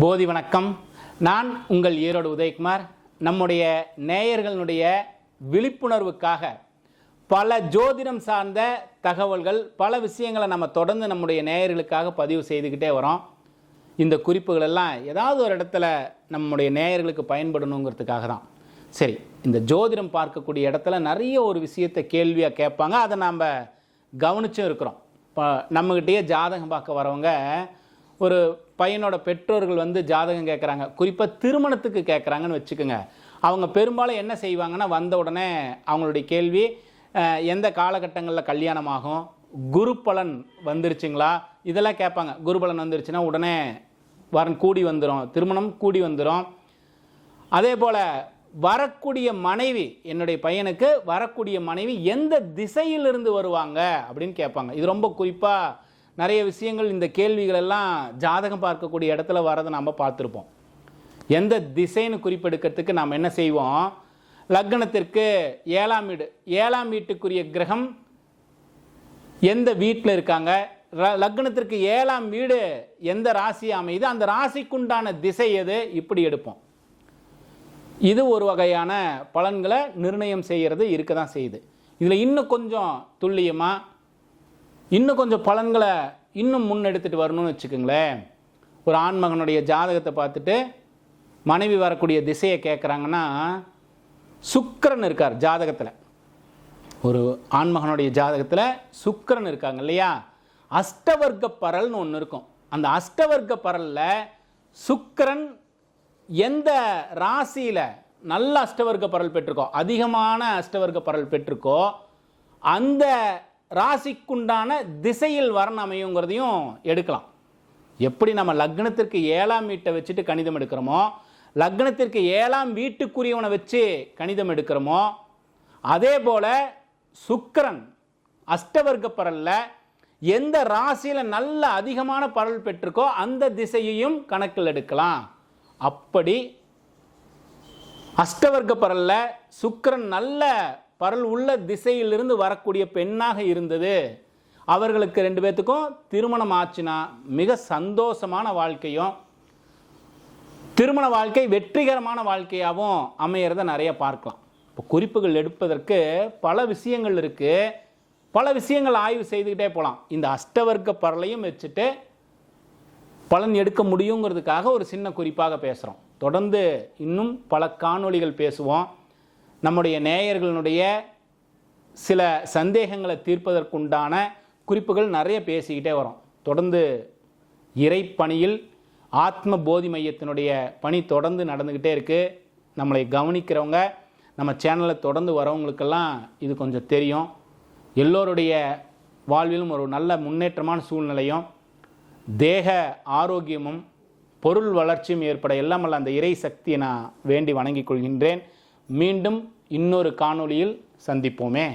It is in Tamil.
போதி வணக்கம். நான் உங்கள் ஈரோடு உதயகுமார். நம்முடைய நேயர்களுடைய விழிப்புணர்வுக்காக பல ஜோதிடம் சார்ந்த தகவல்கள் பல விஷயங்களை நம்ம தொடர்ந்து நம்முடைய நேயர்களுக்காக பதிவு செய்துக்கிட்டே வரோம். இந்த குறிப்புகள் எல்லாம் ஏதாவது ஒரு இடத்துல நம்முடைய நேயர்களுக்கு பயன்படணுங்கிறதுக்காக தான். சரி இந்த ஜோதிடம் பார்க்கக்கூடிய இடத்துல நிறைய ஒரு விஷயத்தை கேள்வியாக கேட்பாங்க. அதை நாம் கவனிச்சும் இருக்கிறோம். இப்போ நம்மகிட்டயே ஜாதகம் பார்க்க வரவங்க ஒரு பையனோட பெற்றோர்கள் வந்து ஜாதகம் கேட்குறாங்க குறிப்பாக திருமணத்துக்கு கேட்குறாங்கன்னு வச்சுக்கோங்க. அவங்க பெரும்பாலும் என்ன செய்வாங்கன்னா வந்த உடனே அவங்களுடைய கேள்வி எந்த காலகட்டங்களில் கல்யாணம் ஆகும்? குரு பலன் வந்துருச்சுங்களா? இதெல்லாம் கேட்பாங்க. குரு பலன் வந்துருச்சுன்னா உடனே வரன் கூடி வந்துடும் திருமணம் கூடி வந்துடும் அதே போல் வரக்கூடிய மனைவி என்னுடைய பையனுக்கு வரக்கூடிய மனைவி எந்த திசையிலிருந்து வருவாங்க அப்படின்னு கேட்பாங்க. இது ரொம்ப குறிப்பாக நிறைய விஷயங்கள் இந்த கேள்விகள் எல்லாம் ஜாதகம் பார்க்கக்கூடிய இடத்துல வரதை நம்ம பார்த்துருப்போம். எந்த திசைன்னு குறிப்பெடுக்கிறதுக்கு நாம் என்ன செய்வோம்? லக்னத்திற்கு ஏழாம் வீடு ஏழாம் வீட்டுக்குரிய கிரகம் எந்த வீட்டில் இருக்காங்க? ர- லக்னத்திற்கு ஏழாம் வீடு எந்த ராசி அமையுது? அந்த ராசிக்குண்டான திசை எது? இப்படி எடுப்போம். இது ஒரு வகையான பலன்களை நிர்ணயம் செய்கிறது இருக்க தான் செய்யுது. இதில் இன்னும் கொஞ்சம் துல்லியமாக இன்னும் கொஞ்சம் பலன்களை இன்னும் முன்னெடுத்துட்டு வரணும்னு வச்சுக்கோங்களேன். ஒரு ஆண்மகனுடைய ஜாதகத்தை பார்த்துட்டு மனைவி வரக்கூடிய திசையை கேட்குறாங்கன்னா சுக்கரன் இருக்கார் ஜாதகத்தில். ஒரு ஆண்மகனுடைய ஜாதகத்தில் சுக்கரன் இருக்காங்க இல்லையா? அஷ்டவர்க்க பரல்னு ஒன்று இருக்கும். அந்த அஷ்டவர்க்க பரலில் சுக்கரன் எந்த ராசியில் நல்ல அஷ்டவர்க்க பரல் பெற்றிருக்கோ அதிகமான அஷ்டவர்க்க பரல் பெற்றிருக்கோ அந்த ராசிக்குண்டான திசையில் வரன் அமையுங்கிறதையும் எடுக்கலாம். எப்படி நம்ம லக்னத்திற்கு ஏழாம் வீட்டை வச்சுட்டு கணிதம் எடுக்கிறோமோ லக்னத்திற்கு ஏழாம் வீட்டுக்குரியவனை வச்சு கணிதம் எடுக்கிறோமோ அதே போல் சுக்கரன் அஷ்டவர்க்க பரலில் எந்த ராசியில் நல்ல அதிகமான பரல் பெற்றிருக்கோ அந்த திசையையும் கணக்கில் எடுக்கலாம். அப்படி அஷ்டவர்க்க பரலில் சுக்கரன் நல்ல பரல் உள்ள திசையிலிருந்து வரக்கூடிய பெண்ணாக இருந்தது. அவர்களுக்கு ரெண்டு பேர்த்துக்கும் திருமணம் ஆச்சுன்னா மிக சந்தோஷமான வாழ்க்கையும் திருமண வாழ்க்கை வெற்றிகரமான வாழ்க்கையாகவும் அமையிறத நிறைய பார்க்கலாம். இப்போ குறிப்புகள் எடுப்பதற்கு பல விஷயங்கள் இருக்குது பல விஷயங்கள் ஆய்வு செய்துக்கிட்டே போகலாம் இந்த அஷ்டவர்க்க பரலையும் வச்சுட்டு பலன் எடுக்க முடியுங்கிறதுக்காக ஒரு சின்ன குறிப்பாக பேசுகிறோம் தொடர்ந்து இன்னும் பல காணொளிகள் பேசுவோம். நம்முடைய நேயர்களுடைய சில சந்தேகங்களை தீர்ப்பதற்குண்டான குறிப்புகள் நிறைய பேசிக்கிட்டே வரோம். தொடர்ந்து இறைப்பணியில் ஆத்ம போதி மையத்தினுடைய பணி தொடர்ந்து நடந்துக்கிட்டே இருக்குது நம்மளை கவனிக்கிறவங்க நம்ம சேனலை தொடர்ந்து வரவங்களுக்கெல்லாம் இது கொஞ்சம் தெரியும். எல்லோருடைய வாழ்விலும் ஒரு நல்ல முன்னேற்றமான சூழ்நிலையும் தேக ஆரோக்கியமும் பொருள் வளர்ச்சியும் ஏற்பட எல்லாம் அந்த இறை சக்தியை நான் வேண்டி வணங்கிக் கொள்கின்றேன். மீண்டும் இன்னொரு காணொளியில் சந்திப்போமே.